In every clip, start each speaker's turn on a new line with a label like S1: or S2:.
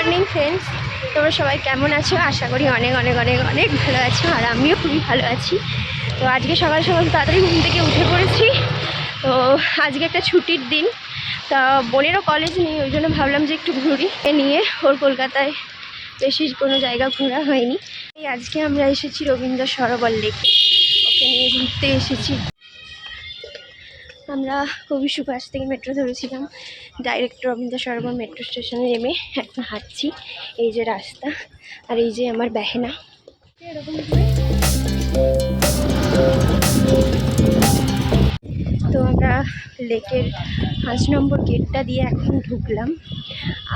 S1: Morning friends তোমরা সবাই কেমন আছো? আশা করি অনেক অনেক অনেক অনেক ভালো আছো, আর আমিও খুবই ভালো আছি। তো আজকে সকাল সকাল তাড়াতাড়ি ঘুম থেকে উঠে পড়েছি। তো আজকে একটা ছুটির দিন। তা বোনেরও কলেজ নেই, ওই জন্য ভাবলাম যে একটু ঘুরি। নিয়ে ওর কলকাতায় বেশি কোনো জায়গা ঘোরা হয়নি। আজকে আমরা এসেছি রবীন্দ্র সরোবর লেকে। ওকে নিয়ে ঘুরতে এসেছি। আমরা কবি সুভাষ থেকে মেট্রো ধরেছিলাম। ডাইরেক্ট রবীন্দ্র সরোবর মেট্রো স্টেশনে নেমে এখন হাঁটছি। এই যে রাস্তা আর এই যে আমার বেহেনা। তো আমরা লেকের পাঁচ নম্বর গেটটা দিয়ে এখন ঢুকলাম।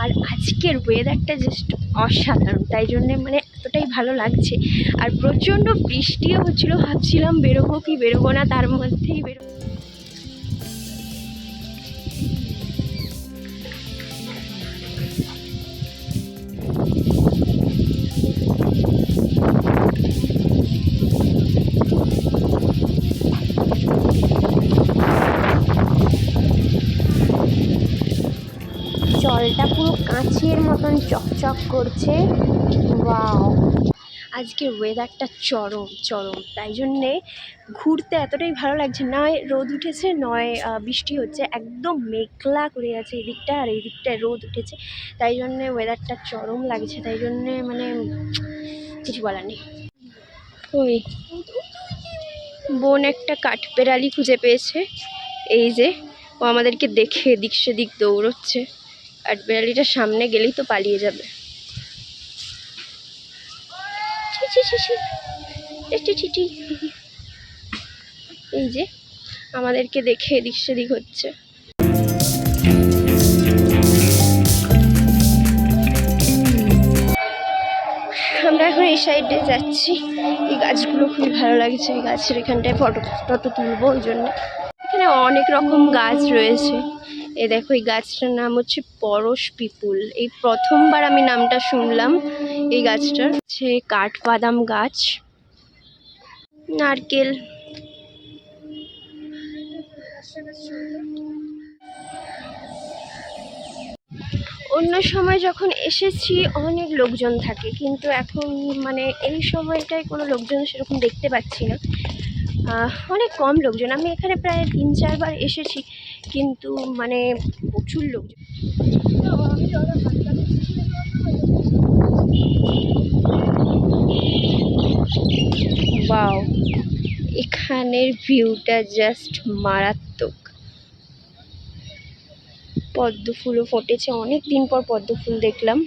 S1: আর আজকের ওয়েদারটা জাস্ট অসাধারণ। তাই জন্যে মানে এতটাই ভালো লাগছে। আর প্রচণ্ড বৃষ্টিও হচ্ছিল। ভাবছিলাম বেরোবো কি? বেরোবো না, তার মধ্যেই বেরোবো জলটা পুরো কাঁচের মতন চকচক করছে। ওয়াও! আজকের ওয়েদারটা চরম চরম। তাই জন্যে ঘুরতে এতটাই ভালো লাগছে। নয়, রোদ উঠেছে, নয় বৃষ্টি হচ্ছে, একদম মেঘলা করে আছে এই দিকটা আর এই দিকটায় রোদ উঠেছে। তাই জন্যে ওয়েদারটা চরম লাগছে। তাই জন্যে মানে কিছু বলার নেই। ওই বোন একটা কাঠবেড়ালি খুঁজে পেয়েছে। এই যে, ও আমাদেরকে দেখে এদিক সেদিক দৌড়চ্ছে। কাঠবেড়ালিটা সামনে গেলেই তো পালিয়ে যাবে। এই যে, আমাদেরকে দেখে এদিক সেদিক হচ্ছে। আমরা এখন এই সাইডে যাচ্ছি। এই গাছগুলো খুবই ভালো লাগছে। এই গাছের এখানটায় ফটো টটো তুলবো ওই জন্য। এখানে অনেক রকম গাছ রয়েছে। এই দেখো, এই গাছটার নাম হচ্ছে পরশ পিপুল। এই প্রথমবার আমি নামটা শুনলাম, এই গাছটার। হচ্ছে কাঠবাদাম গাছ, নারকেল। অন্য সময় যখন এসেছি, অনেক লোকজন থাকে, কিন্তু এখন মানে এই সময়টায় কোনো লোকজন সেরকম দেখতে পাচ্ছি না। অনেক কম লোকজন। আমি এখানে প্রায় তিন চারবার এসেছি। কিন্তু মানে প্রচুর লোক বাও এখানের ভিউটা জাস্ট মারাত্মক। পদ্ম ফুলও ফুটেছে। অনেক দিন পর পদ্ম ফুল দেখলাম।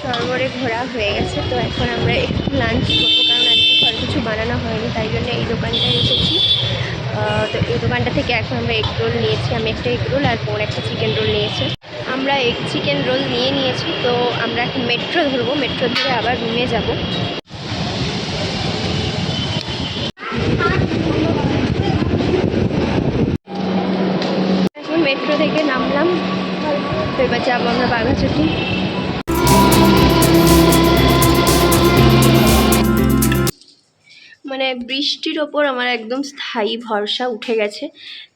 S1: সরোবরে ঘোরা হয়ে গেছে, তো এখন আমরা একটু লাঞ্চ করব। কারণ আজকে ঘরে কিছু বানানো হয়নি, তাই জন্য এই দোকানটায় এসেছি। তো এই দোকানটা থেকে এখন আমরা এগ রোল নিয়েছি। আমি একটা এগ রোল আর বোন একটা চিকেন রোল নিয়েছে। আমরা এগ চিকেন রোল নিয়ে নিয়েছি, তো আমরা এখন মেট্রো ধরবো। মেট্রো ধরে আবার রুমে যাব। মেট্রো থেকে নামলাম। তো এবার যাব আমরা বাঘাচটি। বৃষ্টির ওপর আমার একদম স্থায়ী ভরসা উঠে গেছে।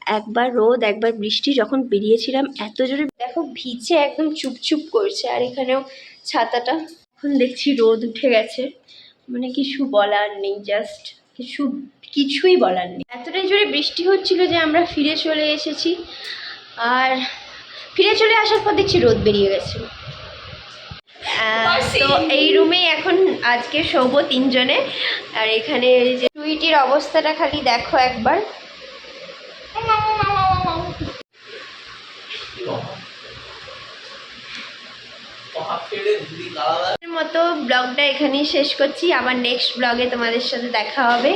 S1: একবার রোদ, একবার বৃষ্টি, যখন বেরিয়েছিলাম, এত জোরে দেখো ভিজে একদম চুপচুপ করছে, আর এখানেও ছাতাটা। এখন দেখছি রোদ উঠে গেছে। মানে কিছু বলার নেই জাস্ট কিছু, কিছুই বলার নেই। এতটাই জোরে বৃষ্টি হচ্ছিল যে আমরা ফিরে চলে এসেছি। আর ফিরে চলে আসার পর দেখছি রোদ বেরিয়ে গেছে। তো এই রুমে এখন আজকে শোবো তিনজনে। আর এখানে যে টুইটির অবস্থাটা খালি দেখো একবার। মতো ব্লগটা এখানেই শেষ করছি। আবার নেক্সট ব্লগে তোমাদের সাথে দেখা হবে।